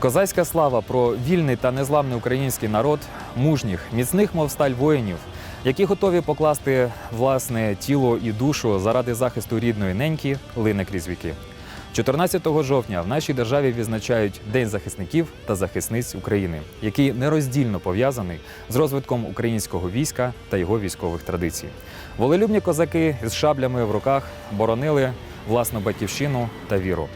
Козацька слава про вільний та незламний український народ, мужніх, міцних, мов сталь воїнів, які готові покласти власне тіло і душу заради захисту рідної неньки, лине крізь віки. 14 жовтня в нашій державі відзначають День захисників та захисниць України, який нероздільно пов'язаний з розвитком українського війська та його військових традицій. Волелюбні козаки з шаблями в руках боронили власну батьківщину та віру.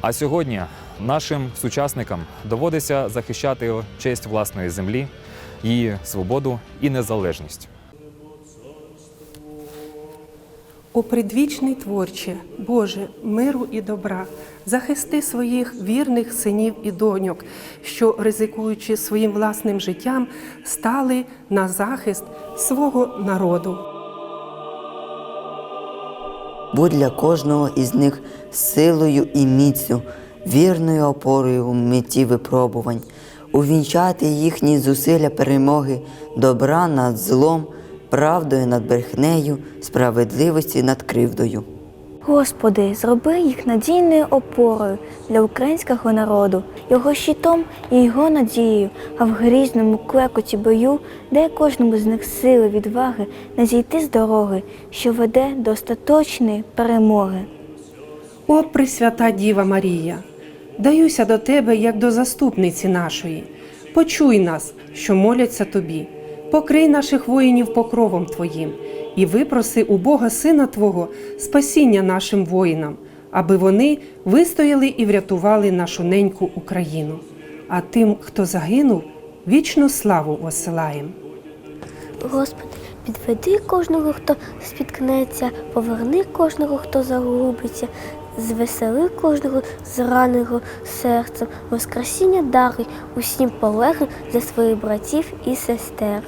А сьогодні нашим сучасникам доводиться захищати честь власної землі, її свободу і незалежність. О предвічний творче, Боже, миру і добра, захисти своїх вірних синів і доньок, що, ризикуючи своїм власним життям, стали на захист свого народу. Будь для кожного із них силою і міцю, вірною опорою у меті випробувань, увінчати їхні зусилля перемоги, добра над злом, правдою над брехнею, справедливості над кривдою. Господи, зроби їх надійною опорою для українського народу, його щитом і його надією, а в грізному клекоті бою дай кожному з них сили, відваги не зійти з дороги, що веде до остаточної перемоги. О, Пресвята Діва Марія, даюся до Тебе як до заступниці нашої. Почуй нас, що моляться Тобі, покрий наших воїнів покровом Твоїм і випроси у Бога Сина Твого спасіння нашим воїнам, аби вони вистояли і врятували нашу неньку Україну. А тим, хто загинув, вічну славу осилаєм. Господи, підведи кожного, хто спіткнеться, поверни кожного, хто загубиться, звесели кожного зраненого серцем, воскресіння даруй усім полеглим за своїх братів і сестер.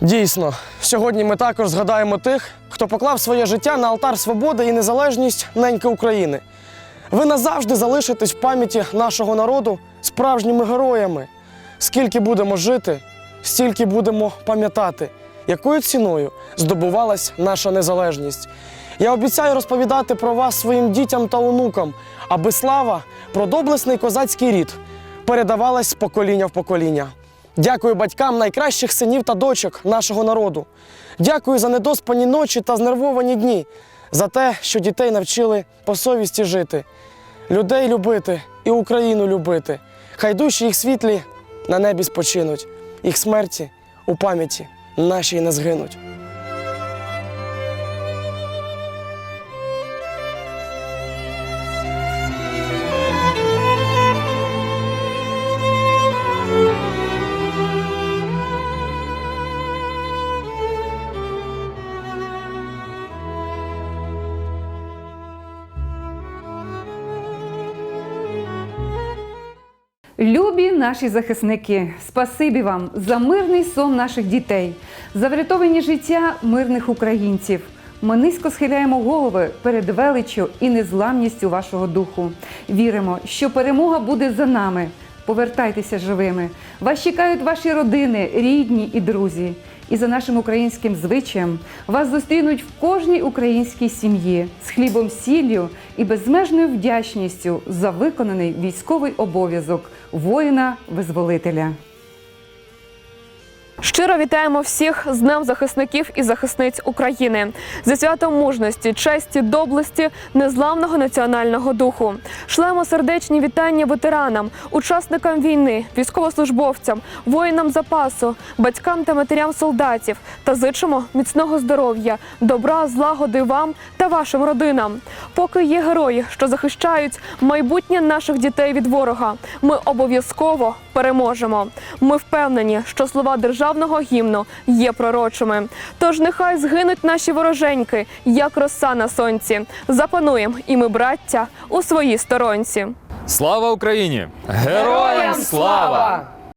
Дійсно, сьогодні ми також згадаємо тих, хто поклав своє життя на алтар свободи і незалежність неньки України. Ви назавжди залишитесь в пам'яті нашого народу справжніми героями. Скільки будемо жити, стільки будемо пам'ятати, якою ціною здобувалась наша незалежність. Я обіцяю розповідати про вас своїм дітям та онукам, аби слава про доблесний козацький рід передавалась з покоління в покоління. Дякую батькам найкращих синів та дочок нашого народу. Дякую за недоспані ночі та знервовані дні, за те, що дітей навчили по совісті жити, людей любити і Україну любити. Хай душі їх світлі на небі спочинуть, їх смерті у пам'яті нашій не згинуть. Любі наші захисники, спасибі вам за мирний сон наших дітей, за врятовані життя мирних українців. Ми низько схиляємо голови перед величчю і незламністю вашого духу. Віримо, що перемога буде за нами. Повертайтеся живими. Вас чекають ваші родини, рідні і друзі. І за нашим українським звичаєм вас зустрінуть в кожній українській сім'ї з хлібом сіллю і безмежною вдячністю за виконаний військовий обов'язок воїна-визволителя. Щиро вітаємо всіх з Днем захисників і захисниць України зі святом мужності, честі, доблесті, незламного національного духу. Шлемо сердечні вітання ветеранам, учасникам війни, військовослужбовцям, воїнам запасу, батькам та матерям солдатів та зичимо міцного здоров'я, добра, злагоди вам та вашим родинам. Поки є герої, що захищають майбутнє наших дітей від ворога, ми обов'язково переможемо. Ми впевнені, що слова державного гімну є пророчими. Тож нехай згинуть наші вороженьки, як роса на сонці. Запануємо і ми, браття, у своїй сторонці. Слава Україні! Героям слава!